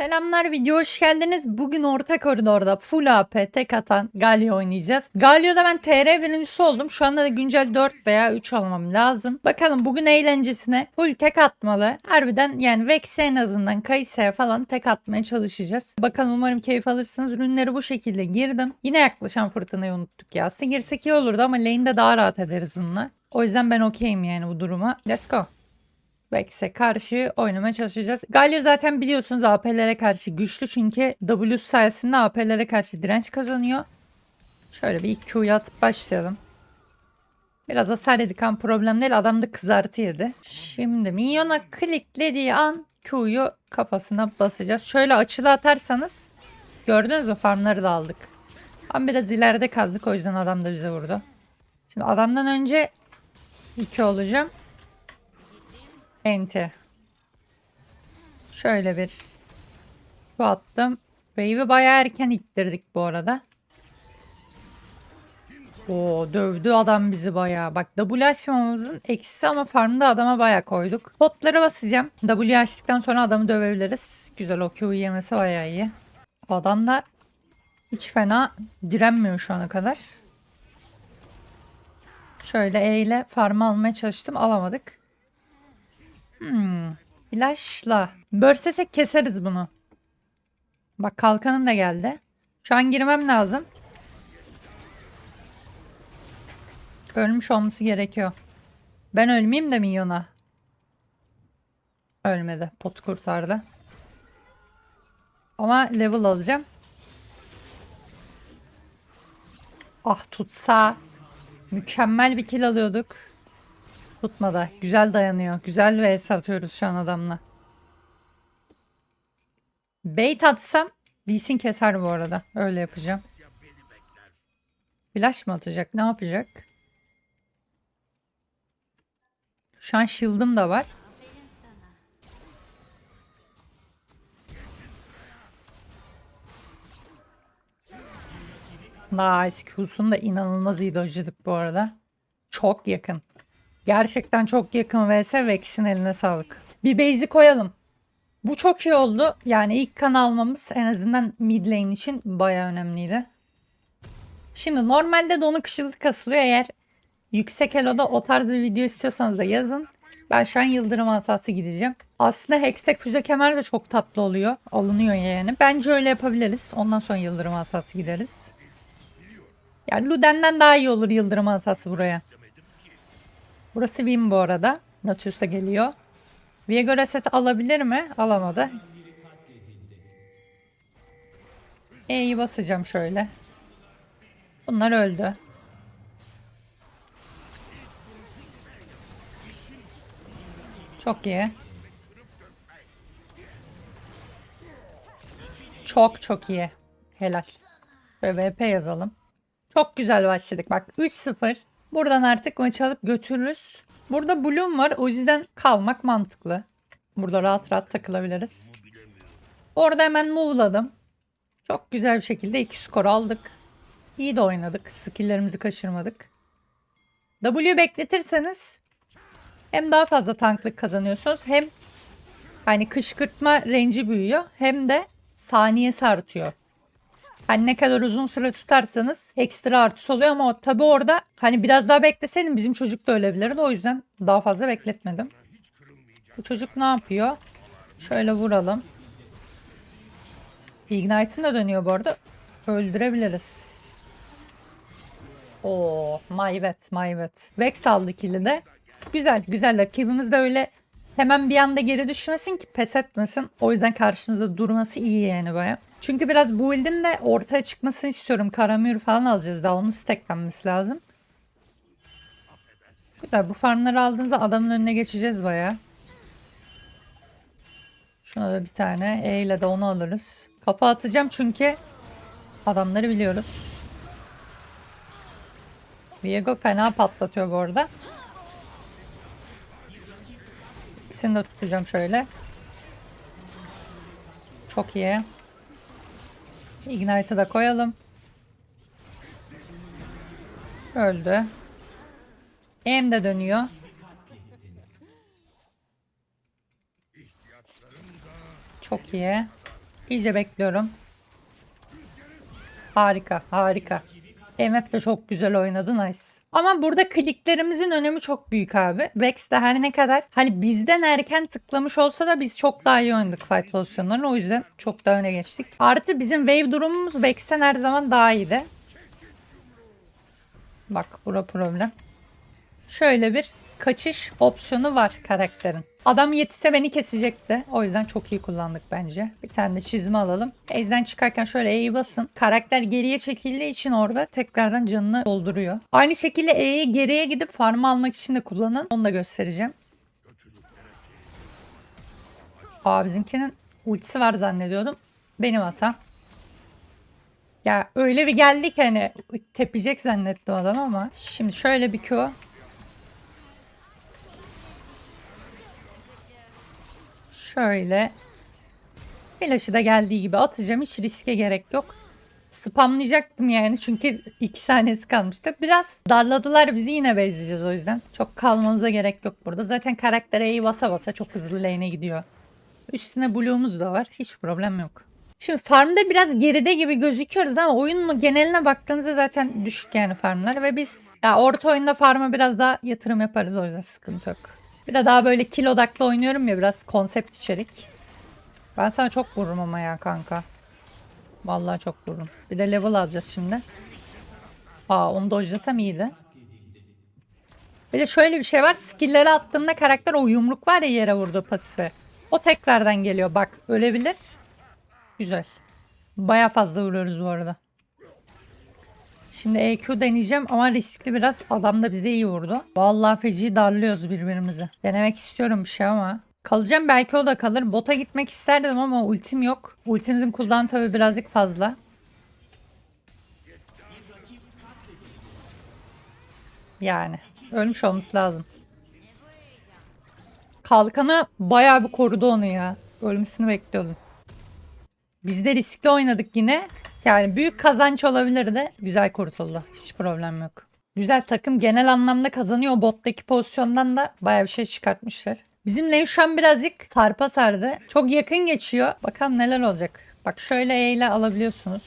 Selamlar video hoş geldiniz. Bugün orta koridorda full AP tek atan Galio oynayacağız. Galio'da ben TR birincisi oldum. Şu anda da güncel 4 veya 3 olmam lazım. Bakalım bugün eğlencesine full tek atmalı. Harbiden yani Vex'e en azından Kayse'ye falan tek atmaya çalışacağız. Bakalım umarım keyif alırsınız. Ürünleri bu şekilde girdim. Yine yaklaşan fırtınayı unuttuk ya. Aslında girsek iyi olurdu ama lane'de daha rahat ederiz bununla. O yüzden ben okeyim yani bu duruma. Let's go. Vex'e karşı oynamaya çalışacağız. Galio zaten biliyorsunuz AP'lere karşı güçlü çünkü W sayesinde AP'lere karşı direnç kazanıyor. Şöyle bir ilk Q'yu atıp başlayalım. Biraz hasar yedik ama problem değil. Adam da kızartı yedi. Şimdi minyona kliklediği an Q'yu kafasına basacağız. Şöyle açılı atarsanız gördünüz mü farmları da aldık. Ama biraz ileride kaldık o yüzden adam da bize vurdu. Şimdi adamdan önce 2 olacağım. Enti. Şöyle bir bu attım. Wave'i bayağı erken ittirdik bu arada. Oo dövdü adam bizi bayağı. Bak W açmamamızın eksisi ama farmda adama bayağı koyduk. Potları basacağım. W açtıktan sonra adamı dövebiliriz. Güzel o Q'yu yemesi bayağı iyi. Adam da hiç fena direnmiyor şu ana kadar. Şöyle E ile farm almaya çalıştım. Alamadık. Hmm. Flash'la. Börsesek keseriz bunu. Bak kalkanım da geldi. Şu an girmem lazım. Ölmüş olması gerekiyor. Ben ölmeyeyim de minyona. Ölmedi. Pot kurtardı. Ama level alacağım. Ah tutsa. Mükemmel bir kill alıyorduk. Tutmadı. Güzel dayanıyor. Güzel vs atıyoruz şu an adamla. Bait atsam Lee Sin keser bu arada. Öyle yapacağım. Flash mı atacak? Ne yapacak? Şu an shield'ım da var. Nice. Q'sunu da inanılmaz iyi dojladık bu arada. Çok yakın. Gerçekten çok yakın vs Vex'in eline sağlık. Bir base'i koyalım. Bu çok iyi oldu. Yani ilk kan almamız en azından mid lane için baya önemliydi. Şimdi normalde donuk ışıltı kasılıyor. Eğer yüksek eloda o tarz bir video istiyorsanız da yazın. Ben şu an yıldırım asası gideceğim. Aslında Hextech füze kemer de çok tatlı oluyor. Alınıyor yani. Bence öyle yapabiliriz. Ondan sonra yıldırım asası gideriz. Yani Luden'den daha iyi olur yıldırım asası buraya. Burası Win bu arada. Nautilus da geliyor. Viego reset alabilir mi? Alamadı. E'yi basacağım şöyle. Bunlar öldü. Çok iyi. Çok çok iyi. Helal. Ve VP yazalım. Çok güzel başladık. Bak 3-0. Buradan artık maçı alıp götürürüz. Burada Bloom var. O yüzden kalmak mantıklı. Burada rahat rahat takılabiliriz. Orada hemen move'ladım. Çok güzel bir şekilde iki skor aldık. İyi de oynadık. Skill'lerimizi kaçırmadık. W bekletirseniz hem daha fazla tanklık kazanıyorsunuz hem hani kışkırtma range'i büyüyor hem de saniyesi artıyor. Hani ne kadar uzun süre tutarsanız ekstra artısı oluyor ama tabii orada hani biraz daha bekleseydim bizim çocuk da ölebilirdi. O yüzden daha fazla bekletmedim. Bu çocuk ne yapıyor? Şöyle vuralım. Ignite'ım da dönüyor bu arada. Öldürebiliriz. Oo, my bad, my bad. Vex aldı kill'i de. Güzel, güzel. Rakibimiz de öyle hemen bir anda geri düşmesin ki pes etmesin. O yüzden karşımızda durması iyi yani baya. Çünkü biraz bu build'in de ortaya çıkmasını istiyorum. Karamür falan alacağız daha onun stacklenmesi lazım. Güzel bu farmları aldığımızda adamın önüne geçeceğiz baya. Şuna da bir tane E ile de onu alırız. Kafa atacağım çünkü adamları biliyoruz. Viego fena patlatıyor bu arada. İkisini de tutacağım şöyle. Çok iyi. Ignite'ı da koyalım. Öldü. Em de dönüyor. Çok iyi. İyice bekliyorum. Harika, harika. MF de çok güzel oynadı nice. Ama burada kliklerimizin önemi çok büyük abi. Vex de her ne kadar hani bizden erken tıklamış olsa da biz çok daha iyi oynadık fight pozisyonlarını. O yüzden çok daha öne geçtik. Artı bizim wave durumumuz Vex'ten her zaman daha iyiydi. Bak bura problem. Şöyle bir kaçış opsiyonu var karakterin. Adam yetişse beni kesecekti. O yüzden çok iyi kullandık bence. Bir tane de çizme alalım. Ezden çıkarken şöyle E'yi basın. Karakter geriye çekildiği için orada tekrardan canını dolduruyor. Aynı şekilde E'yi geriye gidip farm almak için de kullanın. Onu da göstereceğim. Aa bizimkinin ultisi var zannediyordum. Benim hatam. Ya öyle bir geldik hani tepecek zannettim adam ama. Şimdi şöyle bir Q. Şöyle. Flash'ı da geldiği gibi atacağım. Hiç riske gerek yok. Spamlayacaktım yani çünkü iki saniyesi kalmıştı. Biraz darladılar bizi yine bezleyeceğiz o yüzden. Çok kalmanıza gerek yok burada. Zaten karakter E'yi basa basa çok hızlı lane'e gidiyor. Üstüne blue'umuz da var. Hiç problem yok. Şimdi farmda biraz geride gibi gözüküyoruz ama oyunun geneline baktığımızda zaten düşük yani farmlar ve biz ya orta oyunda farma biraz daha yatırım yaparız o yüzden sıkıntı yok. Bir de daha böyle kill odaklı oynuyorum ya biraz konsept içerik. Ben sana çok vururum ama ya kanka. Vallahi çok vururum. Bir de level alacağız şimdi. Aa onu dojlasam iyiydi. Bir de şöyle bir şey var. Skill'leri attığında karakter o yumruk var ya yere vurduğu pasife. O tekrardan geliyor. Bak ölebilir. Güzel. Baya fazla vuruyoruz bu arada. Şimdi EQ deneyeceğim ama riskli biraz. Adam da bize iyi vurdu. Vallahi feci darlıyoruz birbirimizi. Denemek istiyorum bir şey ama. Kalacağım belki o da kalır. Bota gitmek isterdim ama ultim yok. Ultimizin cooldown tabi birazcık fazla. Yani ölmüş olması lazım. Kalkanı bayağı bir korudu onu ya. Ölmesini bekliyordum. Biz de riskli oynadık yine. Yani büyük kazanç olabilirdi. Güzel kurtuldu. Hiç problem yok. Güzel takım genel anlamda kazanıyor. Bottaki pozisyondan da bayağı bir şey çıkartmışlar. Bizim lane birazcık sarpa sardı. Çok yakın geçiyor. Bakalım neler olacak. Bak şöyle E ile alabiliyorsunuz.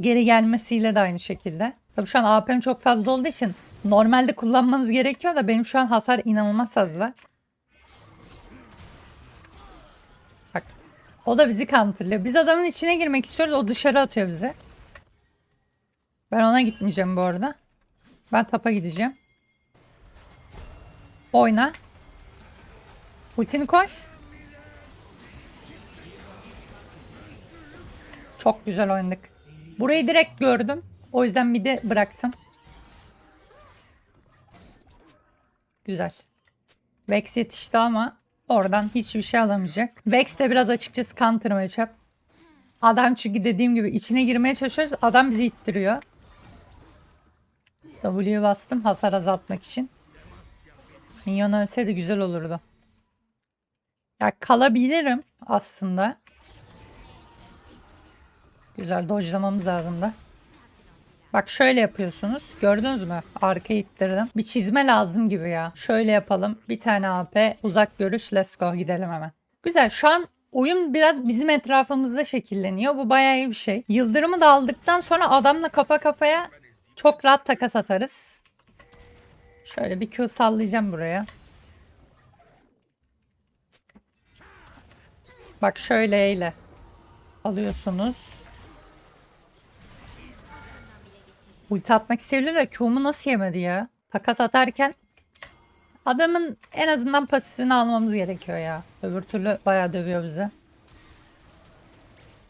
Geri gelmesiyle de aynı şekilde. Tabii şu an AP'm çok fazla olduğu için normalde kullanmanız gerekiyor da benim şu an hasar inanılmaz fazla. O da bizi counterlıyor. Biz adamın içine girmek istiyoruz. O dışarı atıyor bizi. Ben ona gitmeyeceğim bu arada. Ben tapa gideceğim. Oyna. Ultini koy. Çok güzel oynadık. Burayı direkt gördüm. O yüzden de bıraktım. Güzel. Vex yetişti ama oradan hiçbir şey alamayacak. Vex de biraz açıkçası counter matchup. Adam çünkü dediğim gibi içine girmeye çalışıyoruz. Adam bizi ittiriyor. W'ye bastım hasar azaltmak için. Minyon ölseydi güzel olurdu. Ya kalabilirim aslında. Güzel dojlamamız lazım da. Bak şöyle yapıyorsunuz. Gördünüz mü? Arkaya ittirdim. Bir çizme lazım gibi ya. Şöyle yapalım. Bir tane AP. Uzak görüş. Let's go. Gidelim hemen. Güzel. Şu an oyun biraz bizim etrafımızda şekilleniyor. Bu bayağı iyi bir şey. Yıldırımı da aldıktan sonra adamla kafa kafaya çok rahat takas atarız. Şöyle bir Q sallayacağım buraya. Bak şöyle eyle. Alıyorsunuz. Ulti atmak isteyebilir de Q'mu nasıl yemedi ya? Takas atarken adamın en azından pasifini almamız gerekiyor ya. Öbür türlü bayağı dövüyor bizi.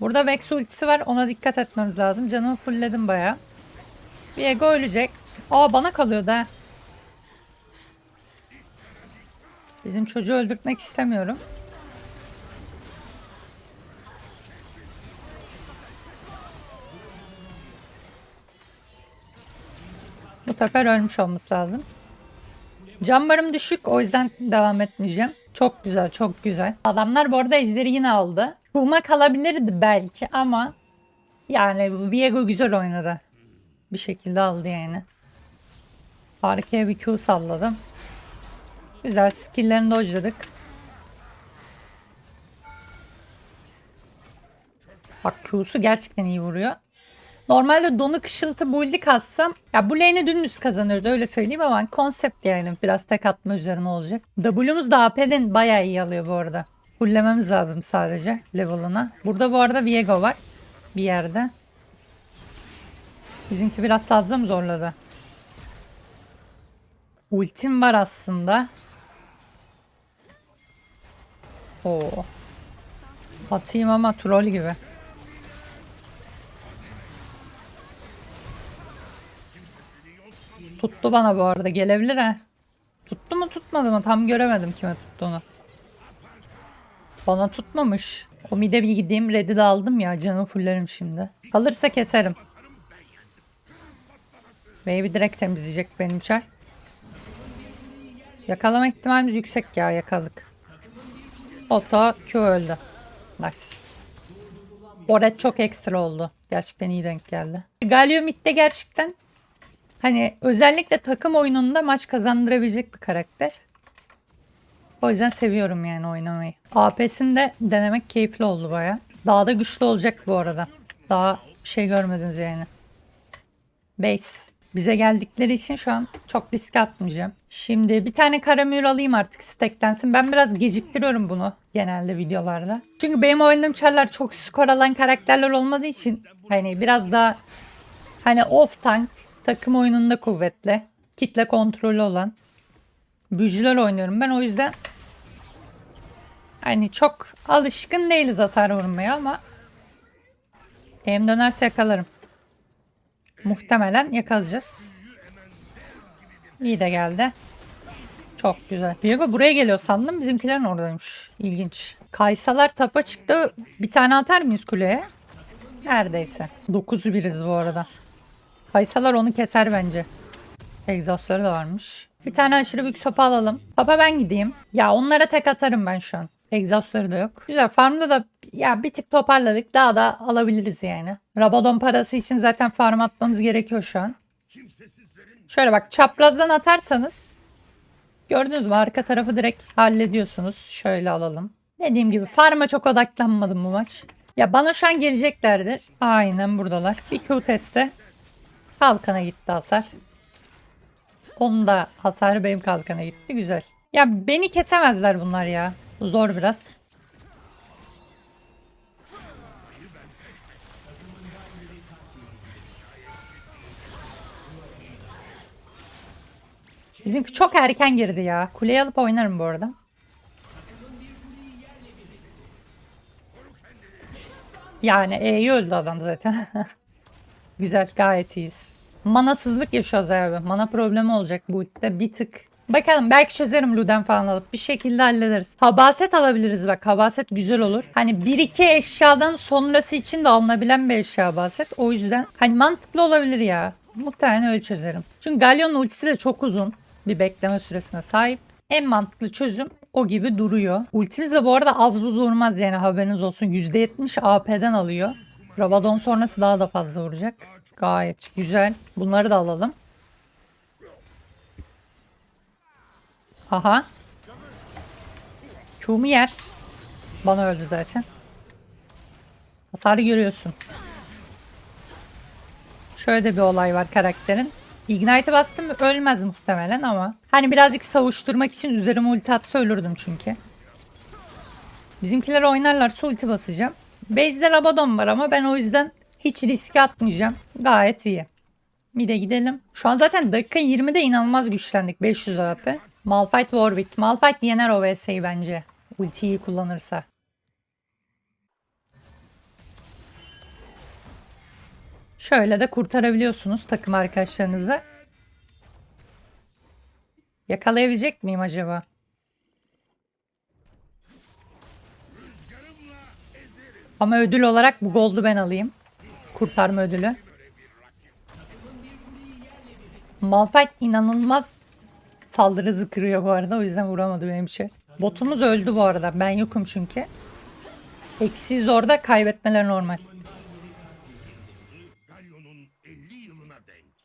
Burada Vex ultisi var. Ona dikkat etmemiz lazım. Canımı fullledim bayağı. Bir ego ölecek. Aa bana kalıyor da. Bizim çocuğu öldürtmek istemiyorum. Bu sefer ölmüş olması lazım. Can barım düşük o yüzden devam etmeyeceğim. Çok güzel çok güzel. Adamlar bu arada ejderi yine aldı. Kuma kalabilirdi belki ama yani Viego güzel oynadı. Bir şekilde aldı yani. Arkaya bir Q salladım. Güzel skill'lerini dojladık. Bak Q'su gerçekten iyi vuruyor. Normalde donuk ışıltı build'i kassam ya bu lane'i dümdüz kazanırız öyle söyleyeyim ama konsept yani biraz tek atma üzerine olacak. W'muz da AP'den bayağı iyi alıyor bu arada. Fullememiz lazım sadece level'ına. Burada bu arada Viego var bir yerde. Bizimki biraz fazla mı zorladı? Ultim var aslında. Oo. Atayım ama troll gibi. Tuttu bana bu arada gelebilir ha. Tuttu mu tutmadı mı tam göremedim kime tuttuğunu. Bana tutmamış. O mide bir gideyim red'i de aldım ya canımı fullerim şimdi. Kalırsa keserim. Baby direkt temizleyecek benim çar. Yakalama ihtimalimiz yüksek ya yakaladık. Oto Q öldü. Nice. O red çok ekstra oldu. Gerçekten iyi denk geldi. Galio midde gerçekten hani özellikle takım oyununda maç kazandırabilecek bir karakter. O yüzden seviyorum yani oynamayı. AP'sini de denemek keyifli oldu baya. Daha da güçlü olacak bu arada. Daha şey görmediniz yani. Base. Bize geldikleri için şu an çok risk atmayacağım. Şimdi bir tane karamür alayım artık stacklensin. Ben biraz geciktiriyorum bunu genelde videolarda. Çünkü benim oynadığım çarlar çok skor alan karakterler olmadığı için hani biraz daha hani off tank takım oyununda kuvvetli. Kitle kontrolü olan büyücüler oynuyorum ben o yüzden hani çok alışkın değiliz hasar vurmaya ama hem dönerse yakalarım. Muhtemelen yakalayacağız. İyi de geldi. Çok güzel. Viego buraya geliyor sandım. Bizimkilerin oradaymış. İlginç. Kaysalar tapa çıktı. Bir tane atar mıyız kuleye? Neredeyse. 9'u biriz bu arada. Kaysalar onu keser bence. Egzostları da varmış. Bir tane aşırı büyük sopa alalım. Papa ben gideyim. Ya onlara tek atarım ben şu an. Egzostları da yok. Güzel. Farmda da ya bir tık toparladık. Daha da alabiliriz yani. Rabadon parası için zaten farm atmamız gerekiyor şu an. Şöyle bak çaprazdan atarsanız gördünüz mü arka tarafı direkt hallediyorsunuz. Şöyle alalım. Dediğim gibi farma çok odaklanmadım bu maç. Ya bana şu an geleceklerdir. Aynen buradalar. Bir Q teste. Kalkana gitti hasar. Onun da hasarı benim kalkana gitti. Güzel. Ya beni kesemezler bunlar ya. Zor biraz. Bizimki çok erken girdi ya. Kuleyi alıp oynarım bu arada. Yani E'yi öldü adam zaten. Güzel gayet iyiyiz. Manasızlık yaşıyoruz abi. Mana problemi olacak bu ultide bir tık. Bakalım belki çözerim Luden falan alıp bir şekilde hallederiz. Habaset alabiliriz bak. Habaset güzel olur. Hani bir iki eşyadan sonrası için de alınabilen bir eşya habaset. O yüzden hani mantıklı olabilir ya. Muhtemelen öyle çözerim. Çünkü Galyon'un ultisi de çok uzun bir bekleme süresine sahip. En mantıklı çözüm o gibi duruyor. Ultimiz de bu arada az buz vurmaz yani haberiniz olsun. %70 AP'den alıyor. Rabadon sonrası daha da fazla vuracak. Gayet güzel. Bunları da alalım. Aha. Q'mu yer. Bana öldü zaten. Hasarı görüyorsun. Şöyle de bir olay var karakterin. Ignite'ı bastım ölmez muhtemelen ama. Hani birazcık savuşturmak için üzerime ulti atsa ölürdüm çünkü. Bizimkiler oynarlarsa ulti basacağım. Base'de Rabadon var ama ben o yüzden hiç riske atmayacağım. Gayet iyi. Mide gidelim. Şu an zaten dakika 20'de inanılmaz güçlendik. 500 AP. Malphite Warwick. Malphite yener o VS'yi bence. Ultiyi kullanırsa. Şöyle de kurtarabiliyorsunuz takım arkadaşlarınızı. Yakalayabilecek miyim acaba? Ama ödül olarak bu gold'u ben alayım. Kurtarma ödülü. Malphite inanılmaz saldırı hızı kırıyor bu arada. O yüzden vuramadı benim şey. Botumuz öldü bu arada. Ben yokum çünkü. Eksiz orada kaybetmeler normal.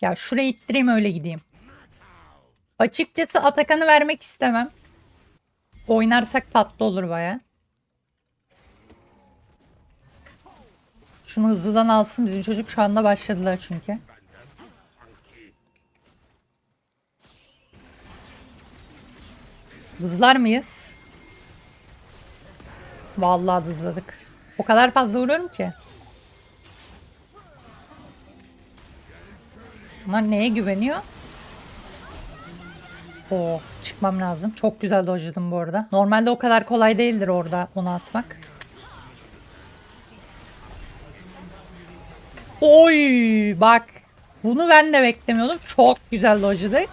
Ya şuraya ittireyim öyle gideyim. Açıkçası Atakan'ı vermek istemem. Oynarsak tatlı olur baya. Şunu hızlıdan alsın bizim çocuk. Şu anda başladılar çünkü. Hızlar mıyız? Vallahi hızladık. O kadar fazla vuruyorum ki. Bunlar neye güveniyor? Oo, çıkmam lazım. Çok güzel dojladım bu arada. Normalde o kadar kolay değildir orada onu atmak. Oy bak. Bunu ben de beklemiyordum. Çok güzel dojladık.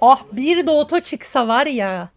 Ah bir de oto çıksa var ya.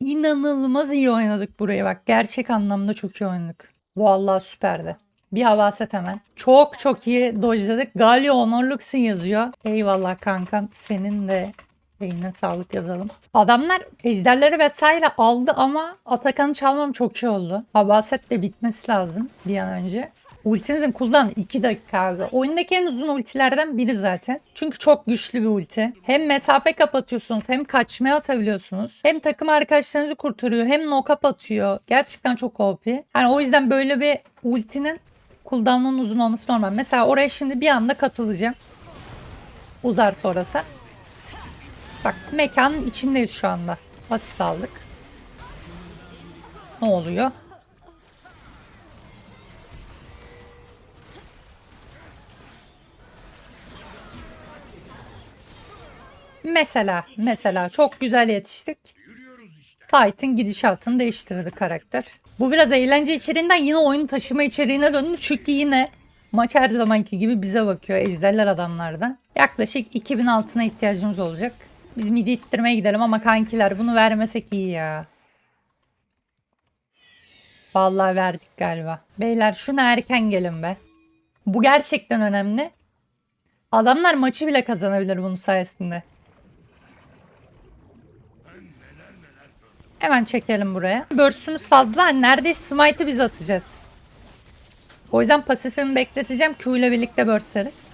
İnanılmaz iyi oynadık burayı bak. Gerçek anlamda çok iyi oynadık. Vallahi süperdi. Bir havaset hemen. Çok çok iyi dojladık. Galio Onurluksun yazıyor. Eyvallah kankam. Senin de eline sağlık yazalım. Adamlar ejderleri vesaire aldı ama Atakan'ı çalmam çok iyi oldu. Havaset de bitmesi lazım bir an önce. Ultinizin cooldown 2 dakika abi. Oyundaki en uzun ultilerden biri zaten. Çünkü çok güçlü bir ulti. Hem mesafe kapatıyorsunuz hem kaçmaya atabiliyorsunuz. Hem takım arkadaşlarınızı kurtarıyor hem knock-up atıyor. Gerçekten çok OP. Yani o yüzden böyle bir ultinin cooldown'un uzun olması normal. Mesela oraya şimdi bir anda katılacağım. Uzar sonrası. Bak mekanın içindeyiz şu anda. Asist aldık. Ne oluyor? Mesela, mesela çok güzel yetiştik. Fight'in gidişatını değiştirdi karakter. Bu biraz eğlence içeriğinden yine oyun taşıma içeriğine döndü. Çünkü yine maç her zamanki gibi bize bakıyor ejderler adamlardan. Yaklaşık 2000 altına ihtiyacımız olacak. Biz midi ittirmeye gidelim ama kankiler bunu vermesek iyi ya. Vallahi verdik galiba. Beyler şuna erken gelin be. Bu gerçekten önemli. Adamlar maçı bile kazanabilir bunun sayesinde. Hemen çekelim buraya. Burst'ümüz fazla. Neredeyse smite'ı biz atacağız. O yüzden pasifimi bekleteceğim. Q ile birlikte burst'leriz.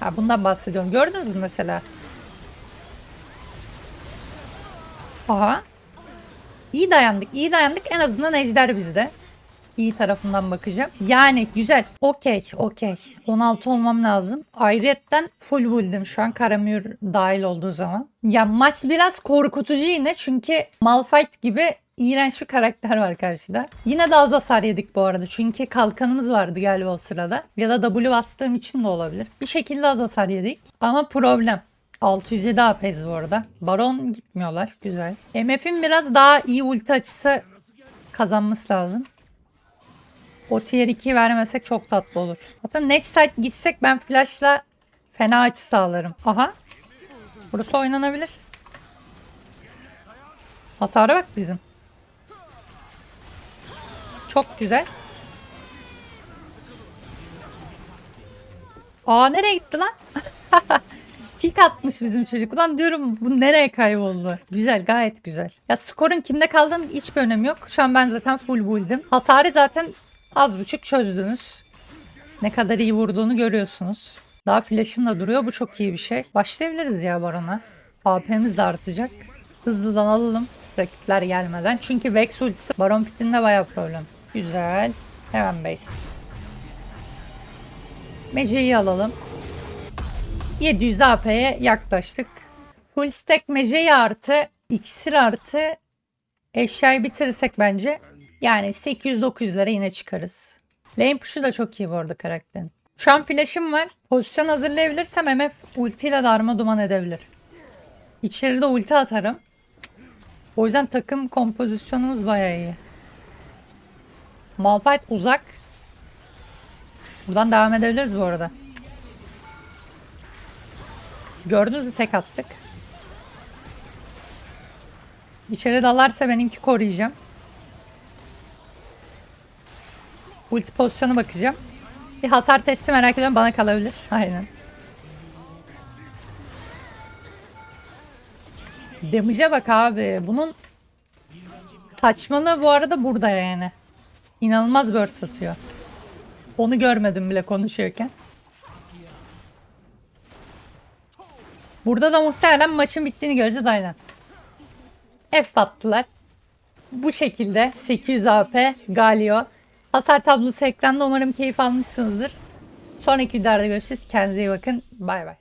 Ha bundan bahsediyorum. Gördünüz mü mesela? Aha. İyi dayandık. iyi dayandık. En azından ejder bizde. İyi tarafından bakacağım. Yani güzel. Okey. Okey. 16 olmam lazım. Ayrıyetten full build'im şu an Karamür dahil olduğu zaman. Ya maç biraz korkutucu yine çünkü Malphite gibi iğrenç bir karakter var karşıda. Yine de az hasar yedik bu arada. Çünkü kalkanımız vardı galiba o sırada. Ya da W bastığım için de olabilir. Bir şekilde az hasar yedik. Ama problem. 607 AP'yiz bu arada. Baron gitmiyorlar. Güzel. MF'in biraz daha iyi ulti açısı kazanması lazım. O tier 2'yi vermesek çok tatlı olur. Aslında next side gitsek ben flashla fena açı sağlarım. Aha. Burası oynanabilir. Hasara bak bizim. Çok güzel. Aa nereye gitti lan? Pik atmış bizim çocuk. Ulan diyorum bu nereye kayboldu? Güzel gayet güzel. Ya skorun kimde kaldığının hiçbir önemi yok. Şu an ben zaten full build'im. Hasarı zaten az buçuk çözdünüz. Ne kadar iyi vurduğunu görüyorsunuz. Daha flash'ım da duruyor. Bu çok iyi bir şey. Başlayabiliriz ya Baron'a. AP'miz de artacak. Hızlıdan alalım rakipler gelmeden. Çünkü Vex ultisi Baron pitinde baya problem. Güzel. Hemen base. Mece'yi alalım. 700 AP'ye yaklaştık. Full stack Mece'yi artı iksir artı eşyayı bitirirsek bence yani 800-900'lere yine çıkarız. Lane push'u da çok iyi bu arada karakterin. Şu an flash'ım var. Pozisyon hazırlayabilirsem MF ultiyle darma duman edebilir. İçeride ulti atarım. O yüzden takım kompozisyonumuz bayağı iyi. Malphite uzak. Buradan devam edebiliriz bu arada. Gördünüz mü tek attık. İçeri dalarsa benimki koruyacağım. Ulti pozisyonu bakacağım. Bir hasar testi merak ediyorum. Bana kalabilir. Aynen. Damage'e bak abi. Bunun saçmalığı bu arada burada yani. İnanılmaz burst atıyor. Onu görmedim bile konuşuyorken. Burada da muhtemelen maçın bittiğini göreceğiz aynen. F attılar. bu şekilde 800 AP Galio. Hasar tablosu ekranda umarım keyif almışsınızdır. Sonraki videoda görüşürüz. Kendinize iyi bakın. Bay bay.